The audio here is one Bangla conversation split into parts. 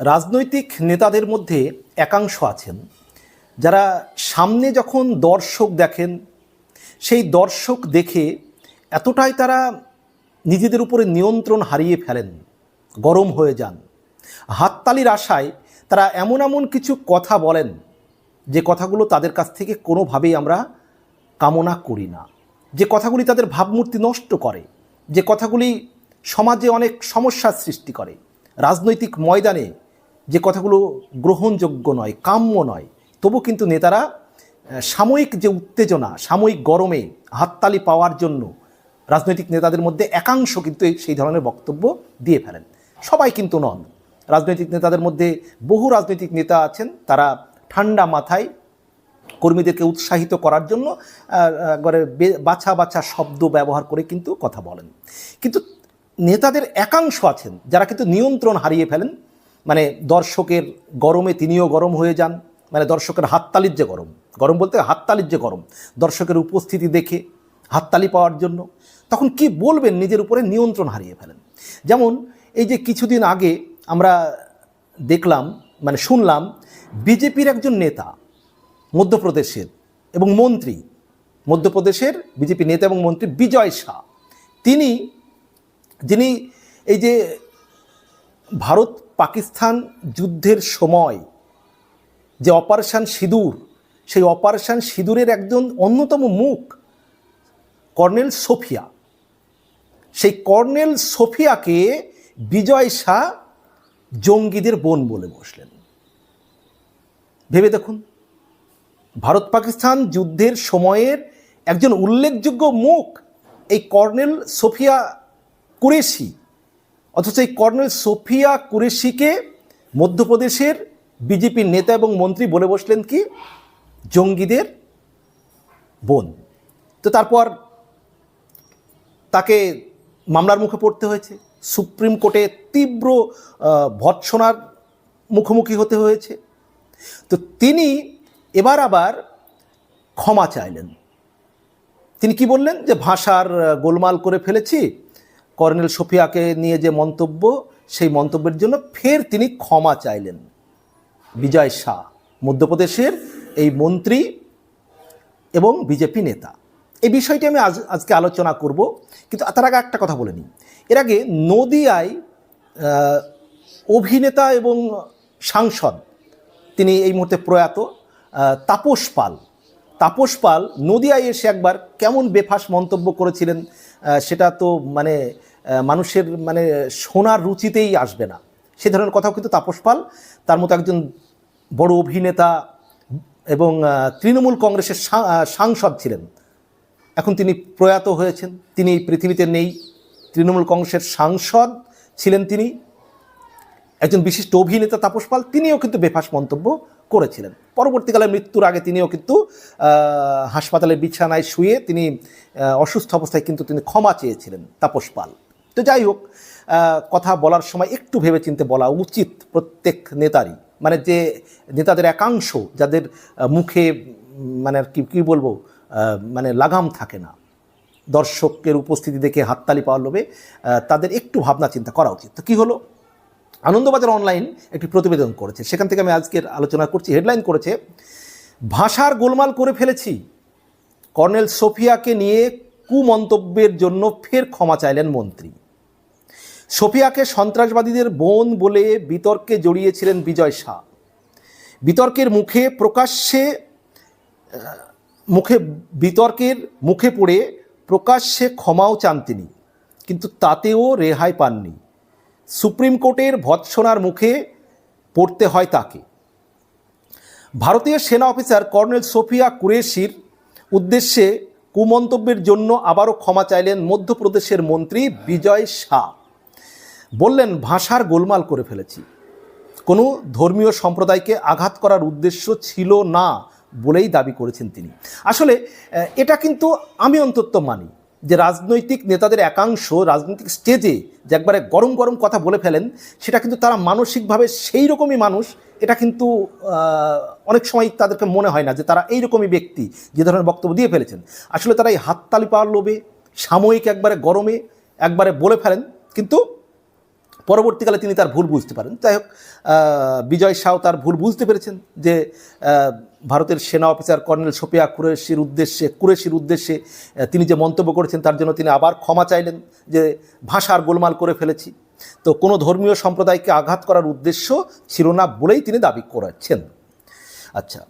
রাজনৈতিক নেতাদের মধ্যে একাংশ আছেন। যারা সামনে যখন দর্শক দেখেন, সেই দর্শক দেখে এতটাই তারা নিজেদের উপরে নিয়ন্ত্রণ হারিয়ে ফেলেন, গরম হয়ে যান। হাততালির আশায় তারা এমন এমন কিছু কথা বলেন, যে কথাগুলো তাদের কাছ থেকে কোনোভাবেই আমরা কামনা করি না। যে কথাগুলি তাদের ভাবমূর্তি নষ্ট করে, যে কথাগুলি সমাজে অনেক সমস্যার সৃষ্টি করে। রাজনৈতিক ময়দানে যে কথাগুলো গ্রহণযোগ্য নয়, কাম্য নয়, তবু কিন্তু নেতারা সাময়িক যে উত্তেজনা, সাময়িক গরমে হাততালি পাওয়ার জন্য রাজনৈতিক নেতাদের মধ্যে একাংশ কিন্তু সেই ধরনের বক্তব্য দিয়ে ফেলেন। সবাই কিন্তু নন। রাজনৈতিক নেতাদের মধ্যে বহু রাজনৈতিক নেতা আছেন, তারা ঠান্ডা মাথায় কর্মীদেরকে উৎসাহিত করার জন্য একবারে বাছা বাছা শব্দ ব্যবহার করে কিন্তু কথা বলেন। কিন্তু নেতাদের একাংশ আছেন, যারা কিন্তু নিয়ন্ত্রণ হারিয়ে ফেলেন মানে দর্শকের গরমে তিনিও গরম হয়ে যান মানে দর্শকের হাততালির যে গরম গরম বলতে হাততালির যে গরম, দর্শকের উপস্থিতি দেখে, হাততালি পাওয়ার জন্য, তখন কি বলবেন নিজের উপরে নিয়ন্ত্রণ হারিয়ে ফেলেন? যেমন এই যে কিছুদিন আগে আমরা দেখলাম মানে শুনলাম, বিজেপির একজন নেতা, মধ্যপ্রদেশের এবং মন্ত্রী, মধ্যপ্রদেশের বিজেপি নেতা এবং মন্ত্রী বিজয় শাহ, তিনি, যিনি এই যে ভারত পাকিস্তান যুদ্ধের সময় যে অপারেশান সিঁদুর, সেই অপারেশান সিঁদুরের একজন অন্যতম মুখ কর্নেল সোফিয়া। সেই কর্নেল সোফিয়াকে বিজয় শাহ জঙ্গিদের বোন বলে বসলেন। ভেবে দেখুন, ভারত পাকিস্তান যুদ্ধের সময়ের একজন উল্লেখযোগ্য মুখ এই কর্নেল সোফিয়া কুরেশি অথচ এই কর্নেল সোফিয়া কুরেশিকে মধ্যপ্রদেশের বিজেপির নেতা এবং মন্ত্রী বলে বসলেন কি? জঙ্গিদের বোন। তো তারপর তাকে মামলার মুখে পড়তে হয়েছে। সুপ্রিম কোর্টে তীব্র ভৎসনার মুখোমুখি হতে হয়েছে। তো তিনি এবার আবার ক্ষমা চাইলেন। তিনি কি বললেন? যে ভাষার গোলমাল করে ফেলেছি কর্নেল সোফিয়াকে নিয়ে যে মন্তব্য, সেই মন্তব্যের জন্য ফের তিনি ক্ষমা চাইলেন। বিজয় শাহ, মধ্যপ্রদেশের এই মন্ত্রী এবং বিজেপি নেতা। এই বিষয়টি আমি আজ, আজকে আলোচনা করব, কিন্তু তার আগে একটা কথা বলে নিই। এর আগে নদিয়ায় অভিনেতা এবং সাংসদ তিনি এই মুহূর্তে প্রয়াত তাপস পাল। তাপস পাল নদিয়ায় এসে একবার কেমন বেফাস মন্তব্য করেছিলেন সেটা তো মানে মানুষের মানে শোনার রুচিতেই আসবে না। সে ধরনের কথাও কিন্তু তাপস পাল, তার মতো একজন বড় অভিনেতা এবং তৃণমূল কংগ্রেসের সাংসদ ছিলেন। এখন তিনি প্রয়াত হয়েছেন। তিনি পৃথিবীতে নেই। তৃণমূল কংগ্রেসের সাংসদ ছিলেন তিনি। একজন বিশিষ্ট অভিনেতা তাপস পাল, তিনিও কিন্তু বেফাস মন্তব্য করেছিলেন। পরবর্তীকালে মৃত্যুর আগে তিনিও কিন্তু হাসপাতালের বিছানায় শুয়ে তিনি অসুস্থ অবস্থায় কিন্তু তিনি ক্ষমা চেয়েছিলেন তাপস পাল। তো যাই হোক কথা বলার সময় একটু ভেবেচিন্তে বলা উচিত প্রত্যেক নেতারই। মানে যে নেতাদের একাংশ যাদের মুখে মানে আর কি, কী বলব মানে লাগাম থাকে না। দর্শকের উপস্থিতি দেখে হাততালি পাওয়ার লোভে তাদের একটু ভাবনা চিন্তা করা উচিত। তো কী হলো? আনন্দবাজার অনলাইন একটি প্রতিবেদন করেছে। সেখান থেকে আমি আজকের আলোচনা করছি। হেডলাইন করেছে, ভাষার গোলমাল করে ফেলেছি। কর্নেল সোফিয়াকে নিয়ে কুমন্তব্যের জন্য ফের ক্ষমা চাইলেন মন্ত্রী। সোফিয়াকে সন্ত্রাসবাদীদের বোন বলে বিতর্কে জড়িয়েছিলেন বিজয় শাহ। বিতর্কের মুখে প্রকাশ্যে মুখে, বিতর্কের মুখে পড়ে প্রকাশ্যে ক্ষমাও চান তিনি, কিন্তু তাতেও রেহাই পাননি। সুপ্রিম কোর্টের ভৎসনার মুখে পড়তে হয় তাকে। ভারতীয় সেনা অফিসার কর্নেল সোফিয়া কুরেশির উদ্দেশ্যে কুমন্তব্যের জন্য আবারও ক্ষমা চাইলেন মধ্যপ্রদেশের মন্ত্রী বিজয় শাহ। বললেন, ভাষার গোলমাল করে ফেলেছি। কোনো ধর্মীয় সম্প্রদায়কে আঘাত করার উদ্দেশ্য ছিল না বলেই দাবি করেছেন তিনি। আসলে এটা কিন্তু আমি অন্তত মানি যে রাজনৈতিক নেতাদের একাংশ রাজনৈতিক স্টেজে যে একবারে গরম গরম কথা বলে ফেলেন, সেটা কিন্তু তারা মানসিকভাবে সেই রকমই মানুষ। এটা কিন্তু অনেক সময় তাদেরকে মনে হয় না যে তারা এই রকমই ব্যক্তি যে ধরনের বক্তব্য দিয়ে ফেলেছেন। আসলে তারা এই হাততালি পাওয়ার লোভে, সাময়িক একবারে গরমে একবারে বলে ফেলেন, কিন্তু পরবর্তীকালে তিনি তার ভুল বুঝতে পারেন। যাই হোক বিজয় শাহ তার ভুল বুঝতে পেরেছেন যে ভারতের সেনা অফিসার কর্নেল সোপিয়া কুরেশির উদ্দেশ্যে কুরেশির উদ্দেশ্যে তিনি যে মন্তব্য করেছেন তার জন্য তিনি আবার ক্ষমা চাইলেন যে, ভাষার গোলমাল করে ফেলেছি। তো কোনো ধর্মীয় সম্প্রদায়কে আঘাত করার উদ্দেশ্য ছিল না বলেই তিনি দাবি করেছেন। আচ্ছা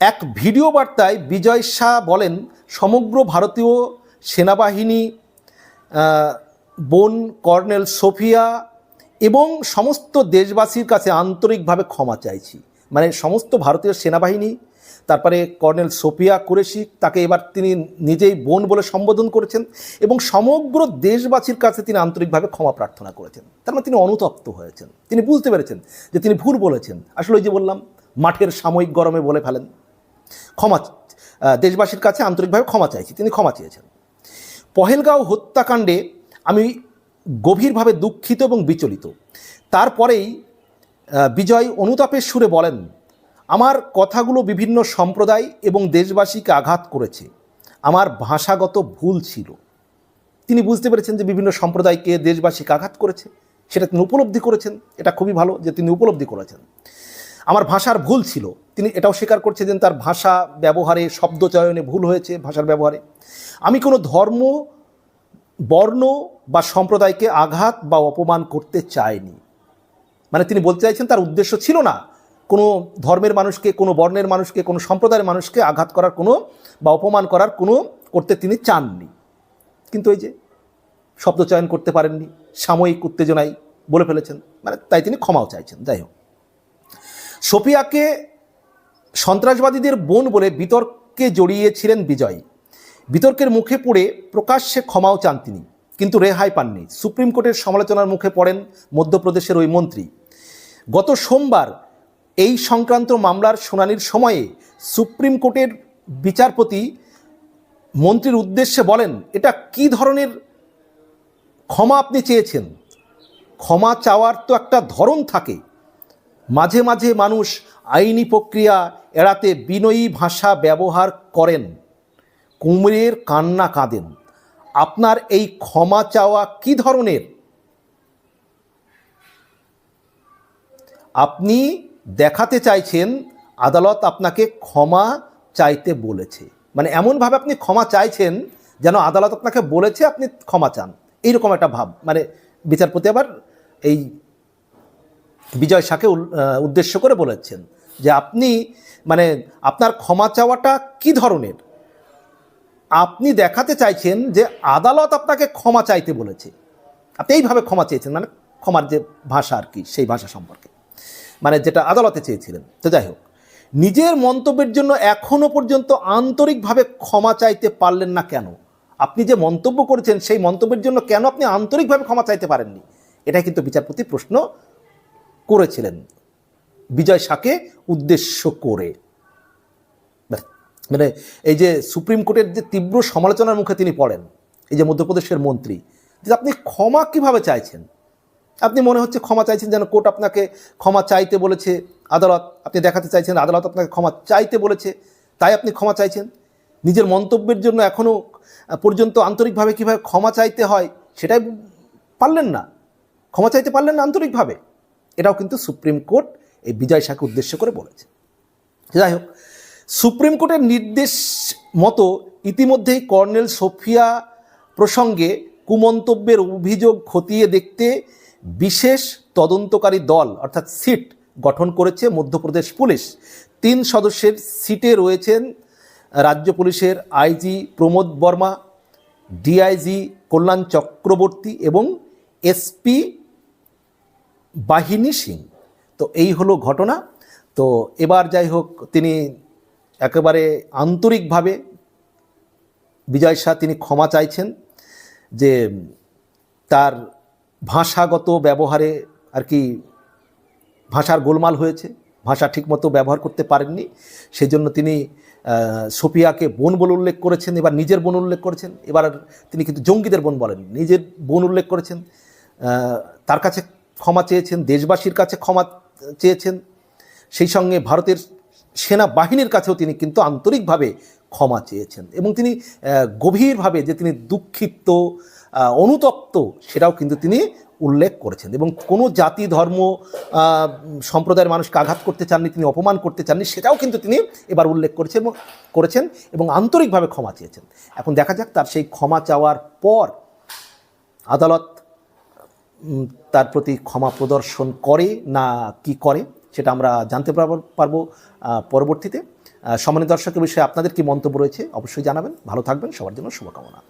এক ভিডিও বার্তায় বিজয় শাহ বলেন, সমগ্র ভারতীয় সেনাবাহিনী বোন কর্নেল সোফিয়া এবং সমস্ত দেশবাসীর কাছে আন্তরিকভাবে ক্ষমা চাইছি। মানে সমস্ত ভারতীয় সেনাবাহিনী, তারপরে কর্নেল সোফিয়া কুরেশি, তাকে এবার তিনি নিজেই বোন বলে সম্বোধন করেছেন এবং সমগ্র দেশবাসীর কাছে তিনি আন্তরিকভাবে ক্ষমা প্রার্থনা করেছেন। তার মানে তিনি অনুতপ্ত হয়েছেন। তিনি বুঝতে পেরেছেন যে তিনি ভুল বলেছেন। আসলে ওই যে বললাম, মাঠের সাময়িক গরমে বলে ফেলেন। ক্ষমা দেশবাসীর কাছে আন্তরিকভাবে ক্ষমা চাইছি। তিনি ক্ষমা চেয়েছেন। পহেলগাঁও হত্যাকাণ্ডে আমি গভীরভাবে দুঃখিত এবং বিচলিত। তারপরেই বিজয় অনুতাপের সুরে বলেন, আমার কথাগুলো বিভিন্ন সম্প্রদায় এবং দেশবাসীকে আঘাত করেছে। আমার ভাষাগত ভুল ছিল। তিনি বুঝতে পেরেছেন যে বিভিন্ন সম্প্রদায়কে দেশবাসীকে আঘাত করেছে। সেটা তিনি উপলব্ধি করেছেন। এটা খুবই ভালো যে তিনি উপলব্ধি করেছেন। আমার ভাষার ভুল ছিল। তিনি এটাও স্বীকার করছেন যে তার ভাষা ব্যবহারে শব্দ চয়নে ভুল হয়েছে ভাষার ব্যবহারে। আমি কোনো ধর্ম বর্ণ বা সম্প্রদায়কে আঘাত বা অপমান করতে চায়নি। মানে তিনি বলতে চাইছেন তার উদ্দেশ্য ছিল না কোনো ধর্মের মানুষকে, কোনো বর্ণের মানুষকে, কোনো সম্প্রদায়ের মানুষকে আঘাত করার কোনো বা অপমান করার কোনো করতে তিনি চাননি। কিন্তু ওই যে শব্দ চয়ন করতে পারেননি, সাময়িক উত্তেজনায় বলে ফেলেছেন মানে তাই তিনি ক্ষমাও চাইছেন। যাই হোক। সোফিয়াকে সন্ত্রাসবাদীদের বোন বলে বিতর্কে জড়িয়েছিলেন বিজয়। বিতর্কের মুখে পড়ে প্রকাশ্যে ক্ষমাও চান তিনি, কিন্তু রেহাই পাননি। সুপ্রিম কোর্টের সমালোচনার মুখে পড়েন মধ্যপ্রদেশের ওই মন্ত্রী। গত সোমবার এই সংক্রান্ত মামলার শুনানির সময়ে সুপ্রিম কোর্টের বিচারপতি মন্ত্রীর উদ্দেশ্যে বলেন, এটা কি ধরনের ক্ষমা আপনি চেয়েছেন? ক্ষমা চাওয়ার তো একটা ধরন থাকে। মাঝে মাঝে মানুষ আইনি প্রক্রিয়া এড়াতে বিনয়ী ভাষা ব্যবহার করেন। কুমিরের কান্না কাঁদেন। আপনার এই ক্ষমা চাওয়া কি ধরনের? আপনি দেখাতে চাইছেন, আদালত আপনাকে ক্ষমা চাইতে বলেছে। মানে এমনভাবে আপনি ক্ষমা চাইছেন যেন আদালত আপনাকে বলেছে আপনি ক্ষমা চান। এইরকম একটা ভাব। মানে বিচারপতি আবার এই বিজয় শাহকে উদ্দেশ্য করে বলেছেন যে আপনি মানে আপনার ক্ষমা চাওয়াটা কি ধরনের? আপনি দেখাতে চাইছেন যে আদালত আপনাকে ক্ষমা চাইতে বলেছে। আপনি এইভাবে ক্ষমা চেয়েছেন মানে ক্ষমার যে ভাষা আর কি, সেই ভাষা সম্পর্কে। মানে যেটা আদালতে চেয়েছিলেন। তো যাই হোক, নিজের মন্তব্যের জন্য এখনও পর্যন্ত আন্তরিকভাবে ক্ষমা চাইতে পারলেন না কেন? আপনি যে মন্তব্য করেছেন, সেই মন্তব্যের জন্য কেন আপনি আন্তরিকভাবে ক্ষমা চাইতে পারেননি? এটাই কিন্তু বিচারপতি প্রশ্ন করেছিলেন। বিজয় শাহকে উদ্দেশ্য করে। মানে এই যে সুপ্রিম কোর্টের যে তীব্র সমালোচনার মুখে তিনি পড়েন, এই যে মধ্যপ্রদেশের মন্ত্রী, যে আপনি ক্ষমা কীভাবে চাইছেন? আপনি মনে হচ্ছে ক্ষমা চাইছেন যেন কোর্ট আপনাকে ক্ষমা চাইতে বলেছে, আদালত আপনি দেখাতে চাইছেন আদালত আপনাকে ক্ষমা চাইতে বলেছে, তাই আপনি ক্ষমা চাইছেন? নিজের মন্তব্যের জন্য এখনও পর্যন্ত আন্তরিকভাবে কীভাবে ক্ষমা চাইতে হয় সেটাই পারলেন না। ক্ষমা চাইতে পারলেন না আন্তরিকভাবে। এটাও কিন্তু সুপ্রিম কোর্ট এই বিজয় শাহকে উদ্দেশ্য করে বলেছে। যাই হোক সুপ্রিম কোর্টের নির্দেশ মতো ইতিমধ্যেই কর্নেল সোফিয়া প্রসঙ্গে কুমন্তব্যের অভিযোগ খতিয়ে দেখতে বিশেষ তদন্তকারী দল, অর্থাৎ সিট, গঠন করেছে মধ্যপ্রদেশ পুলিশ। তিন সদস্যের সিটে রয়েছেন রাজ্য পুলিশের আইজি প্রমোদ বর্মা, ডিআইজি কল্যাণ চক্রবর্তী এবং এসপি বাহিনী সিং। তো এই হলো ঘটনা। তো এবার যাই হোক, তিনি একেবারে আন্তরিকভাবে বিজয় শাহ তিনি ক্ষমা চাইছেন যে তার ভাষাগত ব্যবহারে আর কি ভাষার গোলমাল হয়েছে, ভাষা ঠিকমতো ব্যবহার করতে পারেননি। সেই জন্য তিনি সোফিয়াকে বোন বলে উল্লেখ করেছেন, এবার নিজের বোন উল্লেখ করেছেন, এবার তিনি কিন্তু জঙ্গিদের বোন বলেন, নিজের বোন উল্লেখ করেছেন তার কাছে ক্ষমা চেয়েছেন, দেশবাসীর কাছে ক্ষমা চেয়েছেন। সেই সঙ্গে ভারতের সেনা বাহিনীর কাছেও তিনি কিন্তু আন্তরিকভাবে ক্ষমা চেয়েছেন এবং তিনি গভীরভাবে যে তিনি দুঃখিত অনুতপ্ত সেটাও কিন্তু তিনি উল্লেখ করেছেন এবং কোনো জাতি, ধর্ম সম্প্রদায়ের মানুষকে আঘাত করতে চাননি, তিনি অপমান করতে চাননি সেটাও কিন্তু তিনি এবার উল্লেখ করেছেন এবং করেছেন এবং আন্তরিকভাবে ক্ষমা চেয়েছেন। এখন দেখা যাক তার সেই ক্ষমা চাওয়ার পর আদালত তার প্রতি ক্ষমা প্রদর্শন করে না কি করে। সেটা আমরা জানতে পারব পারব পরবর্তীতে। সম্মানিত দর্শকের বিষয়ে আপনাদের কি মন্তব্য রয়েছে অবশ্যই জানাবেন। ভালো থাকবেন, সবার জন্য শুভকামনা।